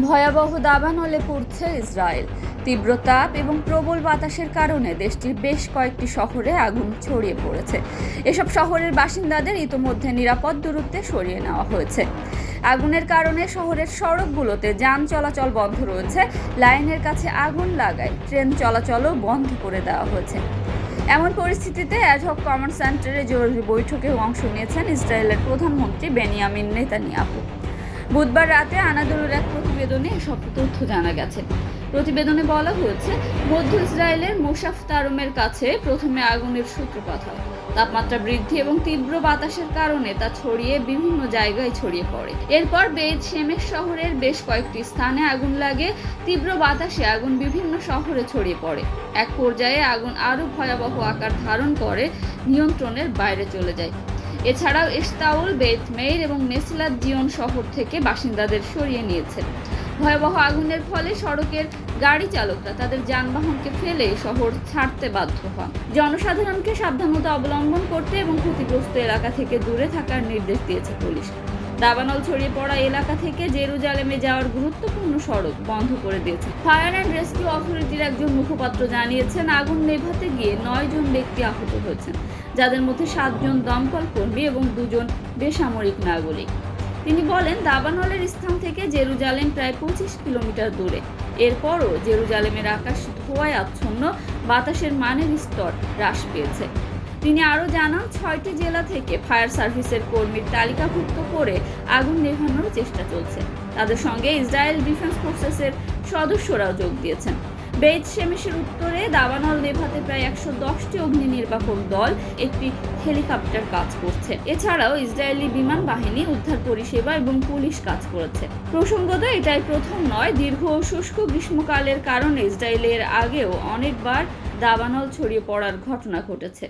ভয়াবহ দাবানলে পড়ছে ইসরায়েল। তীব্র তাপ এবং প্রবল বাতাসের কারণে দেশটির বেশ কয়েকটি শহরে আগুন ছড়িয়ে পড়েছে। এসব শহরের বাসিন্দাদের ইতোমধ্যে নিরাপদ দূরত্বে সরিয়ে নেওয়া হয়েছে। আগুনের কারণে শহরের সড়কগুলোতে যান চলাচল বন্ধ রয়েছে। লাইনের কাছে আগুন লাগায় ট্রেন চলাচলও বন্ধ করে দেওয়া হয়েছে। এমন পরিস্থিতিতে অ্যাডহক কমান্ড সেন্টারে জরুরি বৈঠকে অংশ নিয়েছেন ইসরায়েলের প্রধানমন্ত্রী বেনিয়ামিন নেতানিয়াহু। বুধবার রাতে আনাদুলের এক প্রতিবেদনে এসব তথ্য জানা গেছে। প্রতিবেদনে বলা হয়েছে, মধ্য ইসরায়েলের মোশাফ তারুমের কাছে প্রথমে আগুনের সূত্রপাত হয়। তাপমাত্রা বৃদ্ধি এবং তীব্র বাতাসের কারণে তা ছড়িয়ে বিভিন্ন জায়গায় ছড়িয়ে পড়ে। এরপর বেদ শেমেশ শহরের বেশ কয়েকটি স্থানে আগুন লাগে, তীব্র বাতাসে আগুন বিভিন্ন শহরে ছড়িয়ে পড়ে। এক পর্যায়ে আগুন আরও ভয়াবহ আকার ধারণ করে, নিয়ন্ত্রণের বাইরে চলে যায়। এছাড়াও ইস্তাউল বেথমেইর এবং মেসিলাত জিয়ন শহর থেকে বাসিন্দাদের সরিয়ে নিয়েছে ভয়াবহ আগুনের ফলে সড়কের গাড়ি চালকরা তাদের যানবাহনকে ফেলে শহর ছাড়তে বাধ্য হন। জনসাধারণকে সাবধানতা অবলম্বন করতে এবং ক্ষতিগ্রস্ত এলাকা থেকে দূরে থাকার নির্দেশ দিয়েছে পুলিশ। দাবানল ছড়িয়ে পড়া এলাকা থেকে জেরুজালেমে যাওয়ার গুরুত্বপূর্ণ সড়ক বন্ধ করে দিয়েছে। ফায়ার অ্যান্ড রেস্কিউ অথরিটির একজন মুখপাত্র জানিয়েছেন, আগুন নেভাতে গিয়ে নয় জন ব্যক্তি আহত হয়েছেন। যাদের মধ্যে সাতজন দমকল কর্মী এবং দুজন বেসামরিক নাগরিক। তিনি বলেন, দাবানলের স্থান থেকে জেরুজালেম প্রায় পঁচিশ কিলোমিটার দূরে। এরপরও জেরুজালেমের আকাশ ধোঁয়ায় আচ্ছন্ন, বাতাসের মানের স্তর হ্রাস পেয়েছে। তিনি আরও জানান, ছয়টি জেলা থেকে ফায়ার সার্ভিসের কর্মীর তালিকাভুক্ত করে আগুন নেভানোর চেষ্টা চলছে। তাদের সঙ্গে ইসরায়েল ডিফেন্স ফোর্সেসের সদস্যরাও যোগ দিয়েছেন। বেদ শেমিশের উত্তরে দাবানল নেভাতে প্রায় একশো দশটি অগ্নি নির্বাপক দল একটি হেলিকপ্টার কাজ করছে। এছাড়াও ইসরায়েলি বিমান বাহিনী উদ্ধার পরিষেবা এবং পুলিশ কাজ করেছে। প্রসঙ্গত, এটাই প্রথম নয়, দীর্ঘ শুষ্ক গ্রীষ্মকালের কারণে ইসরায়েলের আগেও অনেকবার দাবানল ছড়িয়ে পড়ার ঘটনা ঘটেছে।